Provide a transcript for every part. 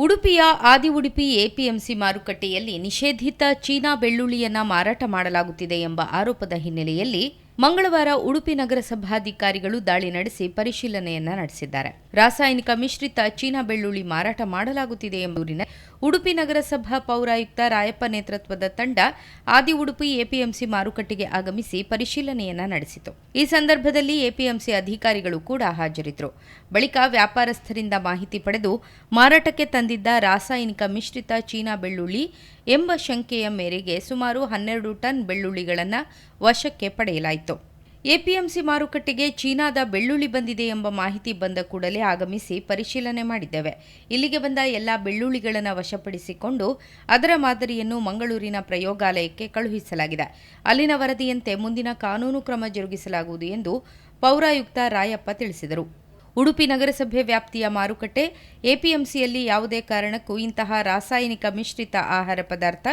ಉಡುಪಿಯ ಆದಿ ಉಡುಪಿ ಎಪಿಎಂಸಿ ಮಾರುಕಟ್ಟೆಯಲ್ಲಿ ನಿಷೇಧಿತ ಚೀನಾ ಬೆಳ್ಳುಳ್ಳಿಯನ್ನ ಮಾರಾಟ ಮಾಡಲಾಗುತ್ತಿದೆ ಎಂಬ ಆರೋಪದ ಹಿನ್ನೆಲೆಯಲ್ಲಿ ಮಂಗಳವಾರ ಉಡುಪಿ ನಗರಸಭಾಧಿಕಾರಿಗಳು ದಾಳಿ ನಡೆಸಿ ಪರಿಶೀಲನೆಯನ್ನ ನಡೆಸಿದ್ದಾರೆ. ರಾಸಾಯನಿಕ ಮಿಶ್ರಿತ ಚೀನಾ ಬೆಳ್ಳುಳ್ಳಿ ಮಾರಾಟ ಮಾಡಲಾಗುತ್ತಿದೆ ಎಂಬೂರಿನ ಉಡುಪಿ ನಗರಸಭಾ ಪೌರಾಯುಕ್ತ ರಾಯಪ್ಪ ನೇತೃತ್ವದ ತಂಡ ಆದಿ ಉಡುಪಿ ಎಪಿಎಂಸಿ ಮಾರುಕಟ್ಟೆಗೆ ಆಗಮಿಸಿ ಪರಿಶೀಲನೆಯನ್ನ ನಡೆಸಿತು. ಈ ಸಂದರ್ಭದಲ್ಲಿ ಎಪಿಎಂಸಿ ಅಧಿಕಾರಿಗಳು ಕೂಡ ಹಾಜರಿದ್ದರು ಬಳಿಕ ವ್ಯಾಪಾರಸ್ಥರಿಂದ ಮಾಹಿತಿ ಪಡೆದು ಮಾರಾಟಕ್ಕೆ ತಂದಿದ್ದ ರಾಸಾಯನಿಕ ಮಿಶ್ರಿತ ಚೀನಾ ಬೆಳ್ಳುಳ್ಳಿ ಎಂಬ ಶಂಕೆಯ ಮೇರೆಗೆ ಸುಮಾರು ಹನ್ನೆರಡು ಟನ್ ಬೆಳ್ಳುಳ್ಳಿಗಳನ್ನು ವಶಕ್ಕೆ ಪಡೆಯಲಾಯಿತು. ಎಪಿಎಂಸಿ ಮಾರುಕಟ್ಟೆಗೆ ಚೀನಾದ ಬೆಳ್ಳುಳ್ಳಿ ಬಂದಿದೆ ಎಂಬ ಮಾಹಿತಿ ಬಂದ ಕೂಡಲೇ ಆಗಮಿಸಿ ಪರಿಶೀಲನೆ ಮಾಡಿದ್ದೇವೆ. ಇಲ್ಲಿಗೆ ಬಂದ ಎಲ್ಲ ಬೆಳ್ಳುಳ್ಳಿಗಳನ್ನು ವಶಪಡಿಸಿಕೊಂಡು ಅದರ ಮಾದರಿಯನ್ನು ಮಂಗಳೂರಿನ ಪ್ರಯೋಗಾಲಯಕ್ಕೆ ಕಳುಹಿಸಲಾಗಿದೆ. ಅಲ್ಲಿನ ವರದಿಯಂತೆ ಮುಂದಿನ ಕಾನೂನು ಕ್ರಮ ಜರುಗಿಸಲಾಗುವುದು ಎಂದು ಪೌರಾಯುಕ್ತ ರಾಯಪ್ಪ ತಿಳಿಸಿದರು. ಉಡುಪಿ ನಗರಸಭೆ ವ್ಯಾಪ್ತಿಯ ಮಾರುಕಟ್ಟೆ, ಎಪಿಎಂಸಿಯಲ್ಲಿ ಯಾವುದೇ ಕಾರಣಕ್ಕೂ ಇಂತಹ ರಾಸಾಯನಿಕ ಮಿಶ್ರಿತ ಆಹಾರ ಪದಾರ್ಥ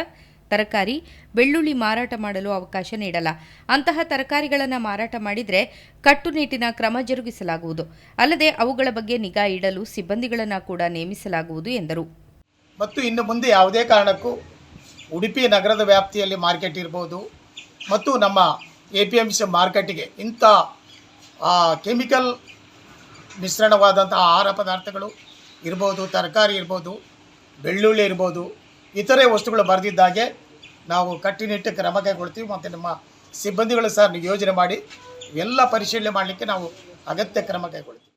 ತರಕಾರಿ ಬೆಳ್ಳುಳ್ಳಿ ಮಾರಾಟ ಮಾಡಲು ಅವಕಾಶ ನೀಡಲ್ಲ. ಅಂತಹ ತರಕಾರಿಗಳನ್ನು ಮಾರಾಟ ಮಾಡಿದರೆ ಕಟ್ಟುನಿಟ್ಟಿನ ಕ್ರಮ ಜರುಗಿಸಲಾಗುವುದು. ಅಲ್ಲದೆ ಅವುಗಳ ಬಗ್ಗೆ ನಿಗಾ ಇಡಲು ಸಿಬ್ಬಂದಿಗಳನ್ನು ಕೂಡ ನೇಮಿಸಲಾಗುವುದು ಎಂದರು. ಮತ್ತು ಇನ್ನು ಮುಂದೆ ಯಾವುದೇ ಕಾರಣಕ್ಕೂ ಉಡುಪಿ ನಗರದ ವ್ಯಾಪ್ತಿಯಲ್ಲಿ ಮಾರ್ಕೆಟ್ ಇರ್ಬೋದು. ಮತ್ತು ನಮ್ಮ ಎ ಪಿ ಎಂ ಸಿ ಮಾರ್ಕೆಟಿಗೆ ಇಂಥ ಕೆಮಿಕಲ್ ಮಿಶ್ರಣವಾದಂಥ ಆಹಾರ ಪದಾರ್ಥಗಳು ಇರ್ಬೋದು, ತರಕಾರಿ ಇರ್ಬೋದು, ಬೆಳ್ಳುಳ್ಳಿ ಇರ್ಬೋದು ಇತರೆ ವಸ್ತುಗಳು ಬರೆದಿದ್ದಾಗೆ ನಾವು ಕಟ್ಟುನಿಟ್ಟು ಕ್ರಮ ಕೈಗೊಳ್ತೀವಿ ಮತ್ತು ನಮ್ಮ ಸಿಬ್ಬಂದಿಗಳು ಸಹ ಯೋಜನೆ ಮಾಡಿ ಎಲ್ಲ ಪರಿಶೀಲನೆ ಮಾಡಲಿಕ್ಕೆ ನಾವು ಅಗತ್ಯ ಕ್ರಮ ಕೈಗೊಳ್ತೀವಿ.